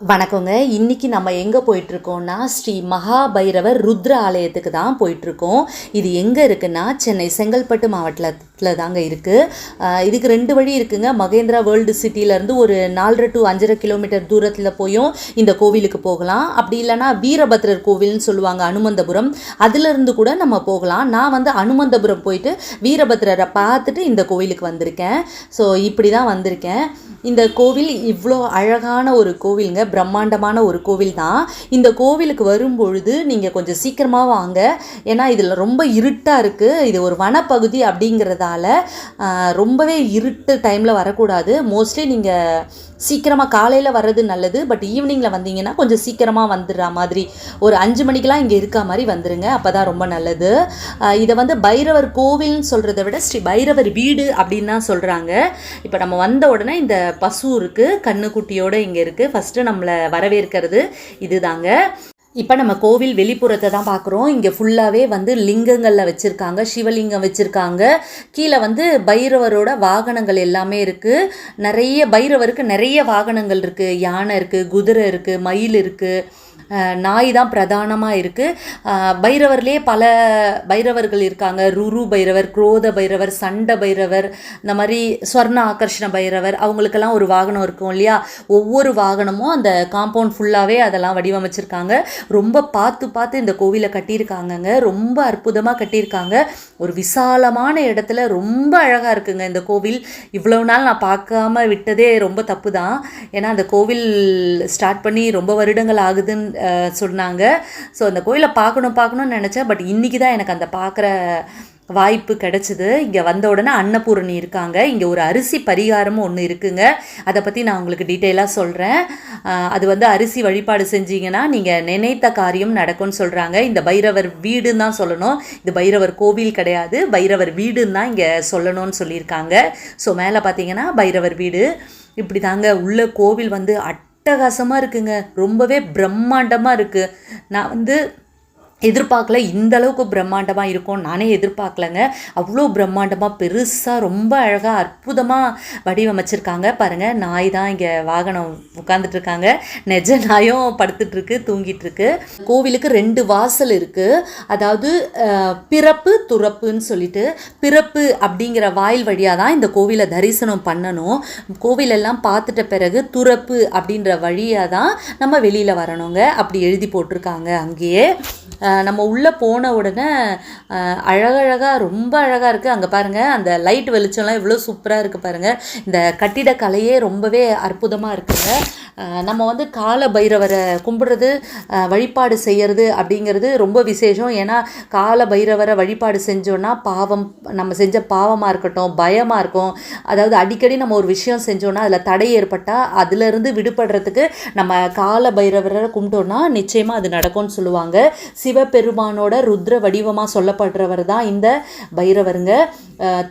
வணக்கங்க. இன்றைக்கி நம்ம எங்கே போயிட்டுருக்கோம்னா ஸ்ரீ மகாபைரவர் ருத்ர ஆலயத்துக்கு தான் போயிட்டுருக்கோம். இது எங்கே இருக்குன்னா சென்னை செங்கல்பட்டு மாவட்டத்தில் தாங்க இருக்குது இதுக்கு ரெண்டு வழி இருக்குங்க. மகேந்திரா வேர்ல்டு சிட்டியிலேருந்து ஒரு நாலரை டு அஞ்சரை கிலோமீட்டர் தூரத்தில் போயும் இந்த கோவிலுக்கு போகலாம். அப்படி இல்லைன்னா வீரபத்ரர் கோவில்னு சொல்லுவாங்க அனுமந்தபுரம். அதுலேருந்து கூட நம்ம போகலாம். நான் வந்து அனுமந்தபுரம் போயிட்டு வீரபத்ரரை பார்த்துட்டு இந்த கோவிலுக்கு வந்திருக்கேன். ஸோ இப்படி தான் வந்திருக்கேன். இந்த கோவில் இவ்வளோ அழகான ஒரு கோவிலுங்க. பிரம்மாண்டமான ஒரு கோவில் தான். இந்த கோவிலுக்கு வரும்பொழுது நீங்கள் கொஞ்சம் சீக்கிரமாக வாங்க. ஏன்னா இதில் ரொம்ப இருட்டாக இருக்குது இது ஒரு வனப்பகுதி அப்படிங்கிறதால ரொம்பவே இருட்டு டைமில் வரக்கூடாது. மோஸ்ட்லி நீங்கள் சீக்கிரமாக காலையில் வர்றது நல்லது பட் ஈவினிங்கில் வந்தீங்கன்னா கொஞ்சம் சீக்கிரமாக வந்துடுற மாதிரி. ஒரு அஞ்சு மணிக்கெலாம் இங்கே இருக்க மாதிரி வந்துடுங்க அப்போ தான் ரொம்ப நல்லது. இதை வந்து பைரவர் கோவில்னு சொல்கிறத விட ஸ்ரீ பைரவர் வீடு அப்படின்னு தான் சொல்கிறாங்க இப்போ நம்ம வந்த உடனே இந்த பசு இருக்குது கண்ணுக்குட்டியோடு இங்கே இருக்குது ஃபஸ்ட்டு நம்மளை வரவேற்கிறது இதுதாங்க. இப்போ நம்ம கோவில் வெளிப்புறத்தை தான் பார்க்குறோம் இங்கே ஃபுல்லாகவே வந்து லிங்கங்களில் வச்சுருக்காங்க சிவலிங்கம் வச்சுருக்காங்க. கீழே வந்து பைரவரோட வாகனங்கள் எல்லாமே இருக்குது நிறைய பைரவருக்கு நிறைய வாகனங்கள் இருக்குது யானை இருக்குது குதிரை இருக்குது மயில் இருக்குது நாய் தான் பிரதானமாக இருக்குது பைரவர்லேயே பல பைரவர்கள் இருக்காங்க. ருரு பைரவர் குரோத பைரவர் சண்ட பைரவர் இந்த மாதிரி ஸ்வர்ண ஆகர்ஷண பைரவர் அவங்களுக்கெல்லாம் ஒரு வாகனம் இருக்கும் இல்லையா? ஒவ்வொரு வாகனமும் அந்த காம்பவுண்ட் ஃபுல்லாகவே அதெல்லாம் வடிவமைச்சிருக்காங்க. ரொம்ப பார்த்து பார்த்து இந்த கோவிலை கட்டியிருக்காங்கங்க. ரொம்ப அற்புதமாக கட்டியிருக்காங்க. ஒரு விசாலமான இடத்துல ரொம்ப அழகாக இருக்குங்க இந்த கோவில். இவ்வளவு நாள் நான் பார்க்காம விட்டதே ரொம்ப தப்பு தான். ஏன்னா அந்த கோவில் ஸ்டார்ட் பண்ணி ரொம்ப வருடங்கள் ஆகுதுன்னு சொன்னாங்க. ஸோ அந்த கோயிலை பார்க்கணும் பார்க்கணும்னு நினச்சேன். பட் இன்றைக்கி தான் எனக்கு அந்த பார்க்குற வாய்ப்பு கிடைச்சிது. இங்கே வந்த உடனே அன்னபூரணி இருக்காங்க. இங்கே ஒரு அரிசி பரிகாரமும் ஒன்று இருக்குங்க. அதை பற்றி நான் உங்களுக்கு டீட்டெயிலாக சொல்கிறேன் அது வந்து அரிசி வழிபாடு செஞ்சீங்கன்னா நீங்கள் நினைத்த காரியம் நடக்கும்னு சொல்கிறாங்க இந்த பைரவர் வீடுன்னு தான் சொல்லணும். இது பைரவர் கோவில் கிடையாது. பைரவர் வீடுன்னு தான் இங்கே சொல்லணும்னு சொல்லியிருக்காங்க. ஸோ மேலே பார்த்தீங்கன்னா பைரவர் வீடு. இப்படி தாங்க உள்ள கோவில் வந்து அட் அட்டகாசமாக இருக்குங்க. ரொம்பவே பிரம்மாண்டமாக இருக்குது நான் வந்து எதிர்பார்க்கல. இந்த அளவுக்கு பிரம்மாண்டமாக இருக்கும். நானே எதிர்பார்க்கலங்க. அவ்வளோ பிரம்மாண்டமாக பெருசாக ரொம்ப அழகாக அற்புதமாக வடிவமைச்சிருக்காங்க. பாருங்கள் நாய் தான் இங்கே வாகனம் உட்காந்துட்டு இருக்காங்க நெஜ நாயும் படுத்துட்ருக்கு தூங்கிட்டுருக்கு கோவிலுக்கு ரெண்டு வாசல் இருக்குது அதாவது பிறப்பு துறப்புன்னு சொல்லிட்டு பிறப்பு அப்படிங்கிற வாயில் வழியாக தான் இந்த கோவிலை தரிசனம் பண்ணணும். கோவிலெல்லாம் பார்த்துட்ட பிறகு துறப்பு அப்படின்ற வழியாக தான் நம்ம வெளியில் வரணுங்க. அப்படி எழுதி போட்டிருக்காங்க அங்கேயே. நம்ம உள்ளே போன உடனே அழகழகாக ரொம்ப அழகாக இருக்குது அங்கே பாருங்கள் அந்த லைட் வெளிச்சம்லாம் இவ்வளோ சூப்பராக இருக்குது பாருங்கள் இந்த கட்டிடக்கலையே ரொம்பவே அற்புதமாக இருக்குங்க. நம்ம வந்து கால பைரவரை கும்பிடுறது வழிபாடு செய்கிறது அப்படிங்கிறது ரொம்ப விசேஷம். ஏன்னா கால பைரவரை வழிபாடு செஞ்சோன்னா பாவம் நம்ம செஞ்ச பாவமாக இருக்கட்டும் பயமாக இருக்கும். அதாவது அடிக்கடி நம்ம ஒரு விஷயம் செஞ்சோன்னா அதில் தடை ஏற்பட்டால் அதிலிருந்து விடுபடுறதுக்கு நம்ம கால பைரவரை கும்பிட்டோன்னா நிச்சயமாக அது நடக்கும்னு சொல்லுவாங்க. சிவபெருமானோட ருத்ர வடிவமாக சொல்லப்படுறவர் தான் இந்த பைரவருங்க.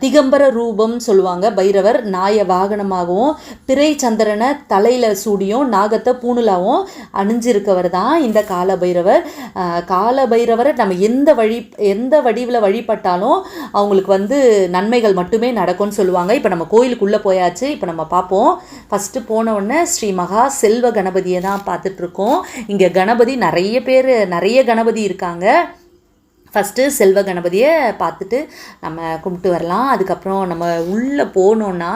திகம்பர ரூபம் சொல்லுவாங்க பைரவர். நாய வாகனமாகவும் பிறை சந்திரனை தலையில் சூடியும் நாகத்தை பூணுலாவும் அணிஞ்சிருக்கவர் தான் இந்த கால பைரவர். கால பைரவரை நம்ம எந்த வழி எந்த வடிவில் வழிபட்டாலும் அவங்களுக்கு வந்து நன்மைகள் மட்டுமே நடக்கும்னு சொல்லுவாங்க. இப்போ நம்ம கோயிலுக்குள்ளே போயாச்சு. இப்போ நம்ம பார்ப்போம். ஃபஸ்ட்டு போனவுடனே ஸ்ரீ மகா செல்வ கணபதியை தான் பார்த்துட்ருக்கோம் இங்கே கணபதி நிறைய பேர் நிறைய கணபதி இருக்காங்க ஃபஸ்ட்டு செல்வ கணபதியை பார்த்துட்டு நம்ம கும்பிட்டு வரலாம். அதுக்கப்புறம் நம்ம உள்ளே போனோன்னா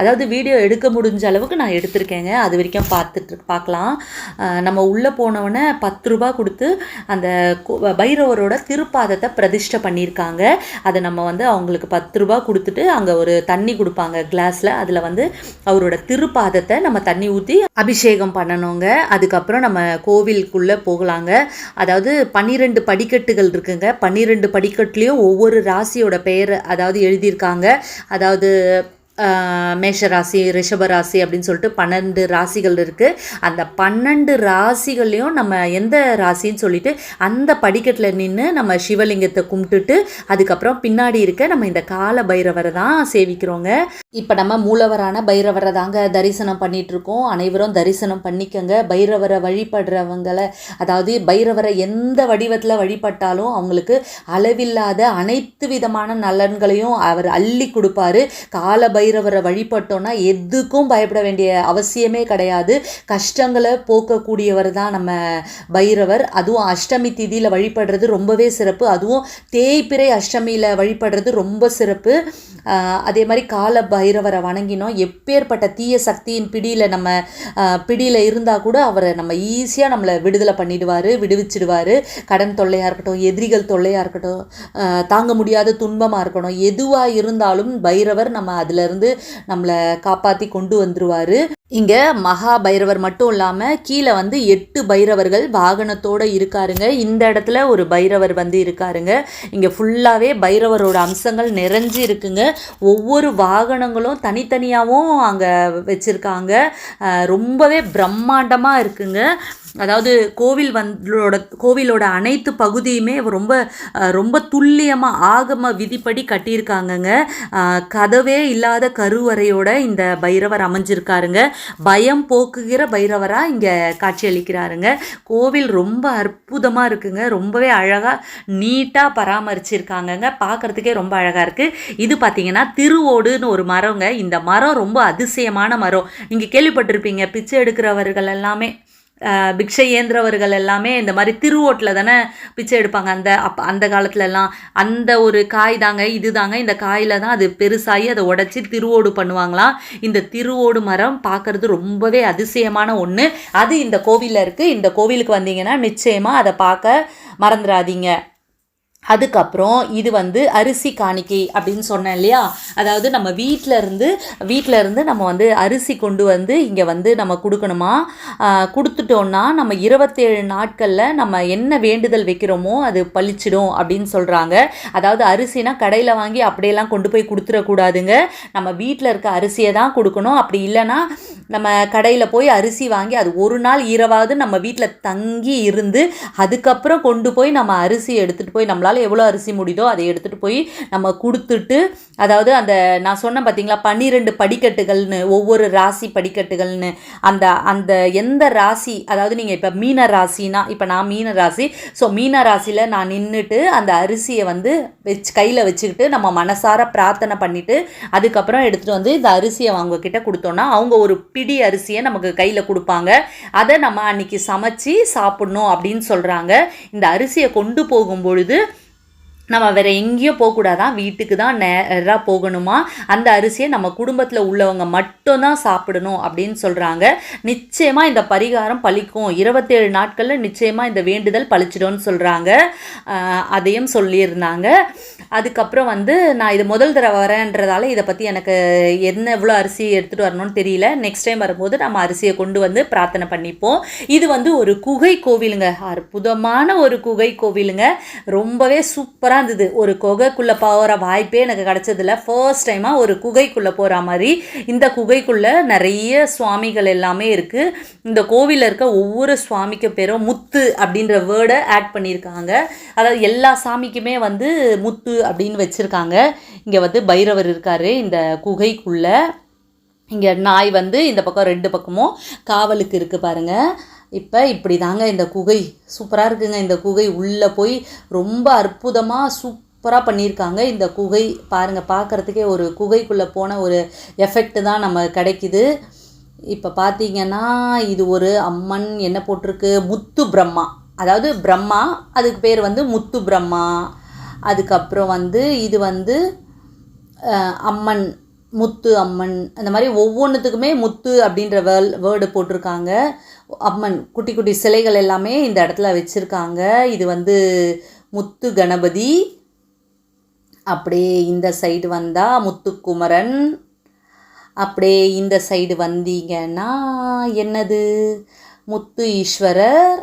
அதாவது வீடியோ எடுக்க முடிஞ்ச அளவுக்கு நான் எடுத்திருக்கேங்க. அது வரைக்கும் பார்த்துட்டு பார்க்கலாம். நம்ம உள்ளே போனவொடனே பத்து ரூபா கொடுத்து அந்த பைரவரோட திருப்பாதத்தை பிரதிஷ்டை பண்ணியிருக்காங்க. அதை நம்ம வந்து அவங்களுக்கு பத்து ரூபா கொடுத்துட்டு அங்கே ஒரு தண்ணி கொடுப்பாங்க கிளாஸில் அதில் வந்து அவரோட திருப்பாதத்தை நம்ம தண்ணி ஊற்றி அபிஷேகம் பண்ணணுங்க. அதுக்கப்புறம் நம்ம கோவிலுக்குள்ளே போகலாங்க. அதாவது பன்னிரெண்டு படிக்கட்டுகள் இருக்குங்க. பன்னிரெண்டு படிக்கட்டுலேயும் ஒவ்வொரு ராசியோட பெயர் அதாவது எழுதியிருக்காங்க. அதாவது மேஷராசி மேஷ ராசி ராசி அப்படின்னு சொல்லிட்டு பன்னெண்டு ராசிகள் இருக்குது அந்த பன்னெண்டு ராசிகள்லையும் நம்ம எந்த ராசின்னு சொல்லிட்டு அந்த படிக்கட்டில் நின்று நம்ம சிவலிங்கத்தை கும்பிட்டுட்டு அதுக்கப்புறம் பின்னாடி இருக்க நம்ம இந்த கால பைரவரை தான் சேவிக்கிறோங்க. இப்போ நம்ம மூலவரான பைரவரை தாங்க தரிசனம் பண்ணிகிட்ருக்கோம் இருக்கோம். அனைவரும் தரிசனம் பண்ணிக்கங்க. பைரவரை வழிபடுறவங்களை அதாவது பைரவரை எந்த வடிவத்தில் வழிபட்டாலும் அவங்களுக்கு அளவில்லாத அனைத்து விதமான நலன்களையும் அவர் அள்ளி கொடுப்பாரு. கால பைரவர் பைரவரை வழிபட்டோம்னா எதுக்கும் பயப்பட வேண்டிய அவசியமே கிடையாது. கஷ்டங்களை போக்கக்கூடியவர் தான் நம்ம பைரவர். அதுவும் அஷ்டமி திதியில் வழிபடுறது ரொம்பவே சிறப்பு. அதுவும் தேய்பிறை அஷ்டமியில் வழிபடுறது ரொம்ப சிறப்பு. அதே மாதிரி கால பைரவரை வணங்கினோம். எப்பேற்பட்ட தீய சக்தியின் பிடியில் நம்ம பிடியில் இருந்தால் கூட அவரை நம்ம ஈஸியாக நம்மளை விடுதலை பண்ணிடுவார் விடுவிச்சிடுவார். கடன் தொல்லையாக இருக்கட்டும் எதிரிகள் தொல்லையாக இருக்கட்டும் தாங்க முடியாத துன்பமாக இருக்கணும். எதுவாக இருந்தாலும் பைரவர் நம்ம அதில் இருந்து நம்மளை காப்பாற்றி கொண்டு வந்துருவார். இங்கே மகா பைரவர் மட்டும் இல்லாமல் கீழே வந்து எட்டு பைரவர்கள் வாகனத்தோடு இருக்காருங்க. இந்த இடத்துல ஒரு பைரவர் வந்து இருக்காருங்க. இங்கே ஃபுல்லாகவே பைரவரோட அம்சங்கள் நிறைஞ்சு இருக்குங்க. ஒவ்வொரு வாகனங்களும் தனித்தனியாகவும் அங்கே வச்சுருக்காங்க. ரொம்பவே பிரம்மாண்டமாக இருக்குங்க. அதாவது கோவில் வந்தோட கோவிலோட அனைத்து பகுதியுமே ரொம்ப ரொம்ப துல்லியமாக ஆகம விதிப்படி கட்டியிருக்காங்கங்க. கதவே இல்லாத கருவறையோட இந்த பைரவர் அமைஞ்சிருக்காருங்க. பயம் போக்குகிற பைரவராக இங்கே காட்சியளிக்கிறாருங்க. கோவில் ரொம்ப அற்புதமாக இருக்குங்க. ரொம்பவே அழகாக நீட்டாக பராமரிச்சிருக்காங்கங்க. பார்க்குறதுக்கே ரொம்ப அழகாக இருக்குது இது பார்த்திங்கன்னா திருவோடுன்னு ஒரு மரங்க. இந்த மரம் ரொம்ப அதிசயமான மரம். நீங்கள் கேள்விப்பட்டிருப்பீங்க பிச்சை எடுக்கிறவர்கள் எல்லாமே. பிக்ஷை ஏந்திரவர்கள் எல்லாமே இந்த மாதிரி திருவோட்டில் தானே பிச்சை எடுப்பாங்க. அந்த அப் அந்த காலத்துலலாம் அந்த ஒரு காய் தாங்க இது தாங்க இந்த காயில் தான் அது பெருசாகி அதை உடச்சி திருவோடு பண்ணுவாங்களாம். இந்த திருவோடு மரம் பார்க்கறது ரொம்பவே அதிசயமான ஒன்று அது இந்த கோவிலில் இருக்குது இந்த கோவிலுக்கு வந்தீங்கன்னா நிச்சயமாக அதை பார்க்க மறந்துடாதீங்க. அதுக்கப்புறம் இது வந்து அரிசி காணிக்கை அப்படின்னு சொன்னேன் இல்லையா? அதாவது நம்ம வீட்டில் இருந்து வீட்டில் இருந்து நம்ம வந்து அரிசி கொண்டு வந்து இங்கே வந்து நம்ம கொடுக்கணுமா? கொடுத்துட்டோன்னா நம்ம இருபத்தேழு நாட்களில் நம்ம என்ன வேண்டுதல் வைக்கிறோமோ அது பளிச்சிடும் அப்படின்னு சொல்கிறாங்க அதாவது அரிசினா கடையில் வாங்கி அப்படியெல்லாம் கொண்டு போய் கொடுத்துடக்கூடாதுங்க. நம்ம வீட்டில் இருக்க அரிசியை தான் கொடுக்கணும். அப்படி இல்லைன்னா நம்ம கடையில் போய் அரிசி வாங்கி அது ஒரு நாள் இரவாவது நம்ம வீட்டில் தங்கி இருந்து அதுக்கப்புறம் கொண்டு போய் நம்ம அரிசி எடுத்துகிட்டு போய் நம்மளால் எவ்வளோ அரிசி முடியுதோ அதை எடுத்துகிட்டு போய் நம்ம கொடுத்துட்டு அதாவது அந்த நான் சொன்னேன் பார்த்தீங்களா பன்னிரெண்டு படிக்கட்டுகள்னு ஒவ்வொரு ராசி படிக்கட்டுகள்னு அந்த அந்த எந்த ராசி அதாவது நீங்கள் இப்போ மீன ராசினா இப்போ நான் மீன ராசி ஸோ மீன ராசியில் நான் நின்றுட்டு அந்த அரிசியை வந்து வச்சு கையில் வச்சுக்கிட்டு நம்ம மனசார பிரார்த்தனை பண்ணிவிட்டு அதுக்கப்புறம் எடுத்துகிட்டு வந்து இந்த அரிசியை அவங்க கிட்டே கொடுத்தோன்னா அவங்க ஒரு பிடி அரிசியை நமக்கு கையில் கொடுப்பாங்க. அதை நம்ம அன்னைக்கு சமைச்சு சாப்பிடணும் அப்படின்னு சொல்கிறாங்க இந்த அரிசியை கொண்டு போகும் பொழுது நம்ம வேறு எங்கேயும் போகக்கூடாதான் வீட்டுக்கு தான் நேராக போகணுமா? அந்த அரிசியை நம்ம குடும்பத்தில் உள்ளவங்க மட்டும்தான் சாப்பிடணும் அப்படின்னு சொல்கிறாங்க நிச்சயமாக இந்த பரிகாரம் பழிக்கும். இருபத்தேழு நாட்களில் நிச்சயமாக இந்த வேண்டுதல் பழிச்சிடும்னு சொல்கிறாங்க அதையும் சொல்லியிருந்தாங்க. அதுக்கப்புறம் வந்து நான் இது முதல் தடவை வரேன்றதால இதை பற்றி எனக்கு என்ன எவ்வளோ அரிசி எடுத்துகிட்டு வரணும்னு தெரியல. நெக்ஸ்ட் டைம் வரும்போது நம்ம அரிசியை கொண்டு வந்து பிரார்த்தனை பண்ணிப்போம். இது வந்து ஒரு குகை கோவிலுங்க. அற்புதமான ஒரு குகை கோவிலுங்க. ரொம்பவே சூப்பராக இருந்தது ஒரு குகைக்குள்ளே போகிற வாய்ப்பே எனக்கு கிடச்சதில்ல. ஃபர்ஸ்ட் டைமாக ஒரு குகைக்குள்ளே போகிற மாதிரி. இந்த குகைக்குள்ளே நிறைய சுவாமிகள் எல்லாமே இருக்குது இந்த கோவிலில் இருக்க ஒவ்வொரு சுவாமிக்கு பேரும் முத்து அப்படின்ற வேர்டை ஆட் பண்ணியிருக்காங்க. அதாவது எல்லா சாமிக்குமே வந்து முத்து அப்படின்னு வச்சுருக்காங்க. இங்கே வந்து பைரவர் இருக்கார் இந்த குகைக்குள்ளே. இங்கே நாய் வந்து இந்த பக்கம் ரெண்டு பக்கமும் காவலுக்கு இருக்குது பாருங்கள் இப்போ இப்படி தாங்க இந்த குகை. சூப்பராக இருக்குங்க இந்த குகை. உள்ளே போய் ரொம்ப அற்புதமாக சூப்பராக பண்ணியிருக்காங்க இந்த குகை. பாருங்கள் பார்க்குறதுக்கே ஒரு குகைக்குள்ளே போன ஒரு எஃபெக்ட் தான் நம்ம கிடைக்குது. இப்போ பார்த்தீங்கன்னா இது ஒரு அம்மன் என்ன போட்டிருக்கு? முத்து பிரம்மா. அதாவது பிரம்மா அதுக்கு பேர் வந்து முத்து பிரம்மா. அதுக்கப்புறம் வந்து இது வந்து அம்மன் முத்து அம்மன். அந்த மாதிரி ஒவ்வொன்றுத்துக்குமே முத்து அப்படின்ற வேல் வேர்டு போட்டிருக்காங்க. அம்மன் குட்டி குட்டி சிலைகள் எல்லாமே இந்த இடத்துல வச்சுருக்காங்க. இது வந்து முத்து கணபதி. அப்படியே இந்த சைடு வந்தால் முத்துக்குமரன் அப்படியே இந்த சைடு வந்தீங்கன்னா என்னது? முத்து ஈஸ்வரர்.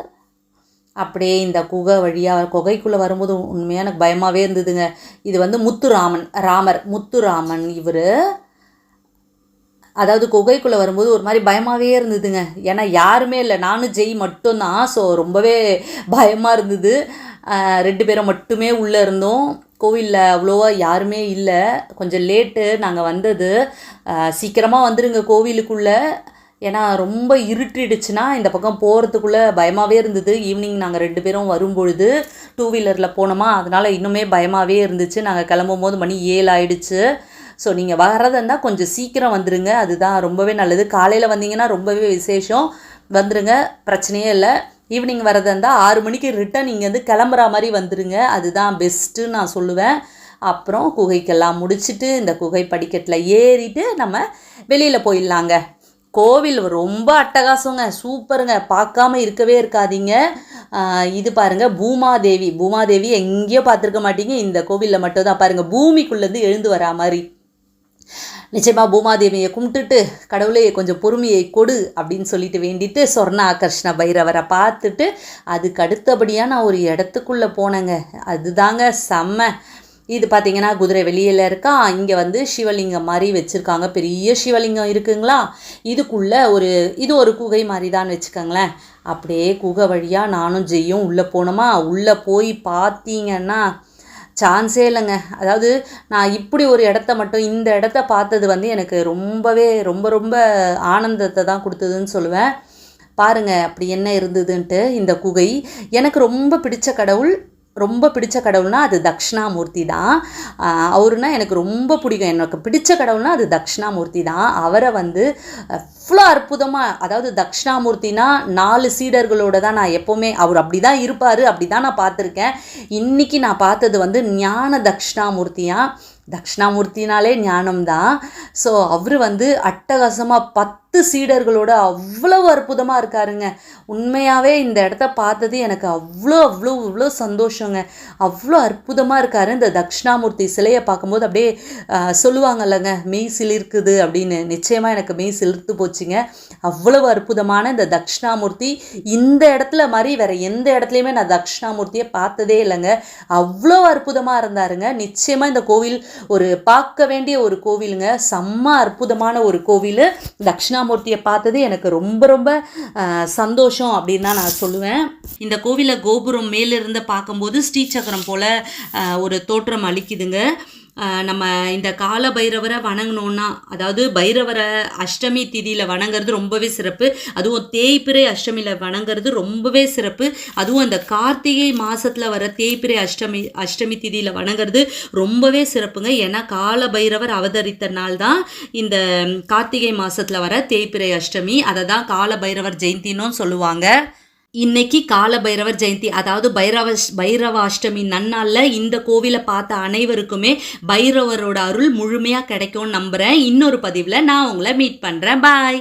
அப்படியே இந்த குகை வழியாக குகைக்குள்ளே வரும்போது உண்மையாக எனக்கு பயமாகவே இருந்ததுங்க. இது வந்து முத்துராமன் ராமர் முத்துராமன் இவர். அதாவது குகைக்குள்ளே வரும்போது ஒரு மாதிரி பயமாகவே இருந்ததுங்க. ஏன்னா யாருமே இல்லை. நானும் ஜெய் மட்டும்தான். ஸோ ரொம்பவே பயமாக இருந்தது. ரெண்டு பேரும் மட்டுமே உள்ளே இருந்தோம். கோவிலில் அவ்வளோவா யாருமே இல்லை. கொஞ்சம் லேட்டு நாங்கள் வந்தது. சீக்கிரமாக வந்துடுங்க கோவிலுக்குள்ளே. ஏன்னா ரொம்ப இருட்டிடுச்சுன்னா இந்த பக்கம் போகிறதுக்குள்ளே பயமாகவே இருந்தது. ஈவினிங் நாங்கள் ரெண்டு பேரும் வரும்பொழுது டூ வீலரில் போனோமா? அதனால் இன்னுமே பயமாகவே இருந்துச்சு. நாங்கள் கிளம்பும் போது மணி ஏழு ஆயிடுச்சு. ஸோ நீங்கள் வர்றதுன்னா இருந்தால் கொஞ்சம் சீக்கிரம் வந்துடுங்க அதுதான் ரொம்பவே நல்லது. காலையில் வந்தீங்கன்னா ரொம்பவே விசேஷம். வந்துடுங்க பிரச்சனையே இல்லை. ஈவினிங் வரதா இருந்தால் ஆறு மணிக்கு ரிட்டன் இங்கேருந்து கிளம்புற மாதிரி வந்துடுங்க அதுதான் பெஸ்ட்டுன்னு நான் சொல்லுவேன். அப்புறம் குகைக்கெல்லாம் முடிச்சுட்டு இந்த குகை படிக்கட்டில் ஏறிட்டு நம்ம வெளியில் போயிடலாங்க. கோவில் ரொம்ப அட்டகாசங்க. சூப்பருங்க. பார்க்காம இருக்கவே இருக்காதீங்க. இது பாருங்கள் பூமாதேவி. பூமாதேவி எங்கேயோ பார்த்துருக்க மாட்டீங்க. இந்த கோவிலில் மட்டும் தான் பூமிக்குள்ளேருந்து எழுந்து வரா மாதிரி. நிச்சயமாக பூமாதேவியை கும்பிட்டுட்டு கடவுளே கொஞ்சம் பொறுமையை கொடு அப்படின்னு சொல்லிட்டு வேண்டிட்டு சொர்ண ஆகர்ஷ்ண பைரவரை பார்த்துட்டு அதுக்கு அடுத்தபடியாக நான் ஒரு இடத்துக்குள்ளே போனேங்க. அதுதாங்க செம்ம. இது பார்த்திங்கன்னா குதிரை வெளியில் இருக்கா இங்கே வந்து சிவலிங்கம் மாதிரி வச்சுருக்காங்க. பெரிய சிவலிங்கம் இருக்குங்களா? இதுக்குள்ளே ஒரு இது ஒரு குகை மாதிரி தான் வச்சுக்கோங்களேன். அப்படியே குகை வழியாக நானும் ஜெய்யும் உள்ளே போனோமா? உள்ளே போய் பார்த்தீங்கன்னா சான்ஸே இல்லைங்க. அதாவது நான் இப்படி ஒரு இடத்த மட்டும் இந்த இடத்த பார்த்தது வந்து எனக்கு ரொம்பவே ரொம்ப ரொம்ப ஆனந்தத்தை தான் கொடுத்ததுன்னு சொல்லுவேன். பாருங்கள் அப்படி என்ன இருந்ததுன்ட்டு இந்த குகை. எனக்கு ரொம்ப பிடிச்ச கடவுள் ரொம்ப பிடிச்ச கடவுள்னா அது தக்ஷணாமூர்த்தி தான். அவருனா எனக்கு ரொம்ப பிடிக்கும். எனக்கு பிடிச்ச கடவுள்னா அது தக்ஷணாமூர்த்தி தான். அவரை வந்து அவ்வளோ அற்புதமாக அதாவது தக்ஷணாமூர்த்தினா நாலு சீடர்களோட தான் நான் எப்போவுமே அவர் அப்படி தான் இருப்பார் அப்படி தான் நான் பார்த்துருக்கேன். இன்னைக்கு நான் பார்த்தது வந்து ஞான தக்ஷணாமூர்த்தியாக தக்ஷணாமூர்த்தினாலே ஞானம்தான் ஸோ அவர் வந்து அட்டகாசமாக பத்து பத்து சீடர்களோட அவ்வளவு அற்புதமாக இருக்காருங்க. உண்மையாகவே இந்த இடத்த பார்த்தது எனக்கு அவ்வளோ அவ்வளோ அவ்வளோ சந்தோஷங்க. அவ்வளோ அற்புதமாக இருக்காரு. இந்த தக்ஷணாமூர்த்தி சிலையை பார்க்கும்போது அப்படியே சொல்லுவாங்கல்லங்க மெய் சிலிர்க்குது அப்படின்னு. நிச்சயமாக எனக்கு மெய் சிலிர்த்து போச்சுங்க. அவ்வளவு அற்புதமான இந்த தக்ஷணாமூர்த்தி இந்த இடத்துல மாதிரி வேற எந்த இடத்துலையுமே நான் தக்ஷணாமூர்த்தியை பார்த்ததே இல்லைங்க. அவ்வளோ அற்புதமாக இருந்தாருங்க. நிச்சயமாக இந்த கோவில் ஒரு பார்க்க வேண்டிய ஒரு கோவிலுங்க. செம்ம அற்புதமான ஒரு கோவில். தட்சிணாமூர்த்தியை பார்த்தது எனக்கு ரொம்ப ரொம்ப சந்தோஷம் அப்படின்னு தான் நான் சொல்லுவேன். இந்த கோவிலை கோபுரம் மேலிருந்து பார்க்கும்போது ஸ்ரீசக்கரம் போல் ஒரு தோற்றம் அளிக்குதுங்க. நம்ம இந்த கால பைரவரை வணங்கினோன்னா அதாவது பைரவரை அஷ்டமி திதியில் வணங்குறது ரொம்பவே சிறப்பு. அதுவும் தேய்பிறை அஷ்டமியில் வணங்குறது ரொம்பவே சிறப்பு. அதுவும் அந்த கார்த்திகை மாதத்தில் வர தேய்பிறை அஷ்டமி அஷ்டமி திதியில் வணங்குறது ரொம்பவே சிறப்புங்க. ஏன்னா கால பைரவர் அவதரித்த நாள் தான் இந்த கார்த்திகை மாதத்தில் வர தேய்பிறை அஷ்டமி. அதை தான் கால பைரவர் ஜெயந்தினும் சொல்லுவாங்க. இன்னைக்கு கால பைரவர் ஜெயந்தி அதாவது பைரவ பைரவாஷ்டமி நன்னாளில் இந்த கோவிலை பார்த்த அனைவருக்குமே பைரவரோட அருள் முழுமையாக கிடைக்கும்னு நம்புகிறேன் இன்னொரு பதிவில் நான் உங்களை மீட் பண்ணுறேன் பாய்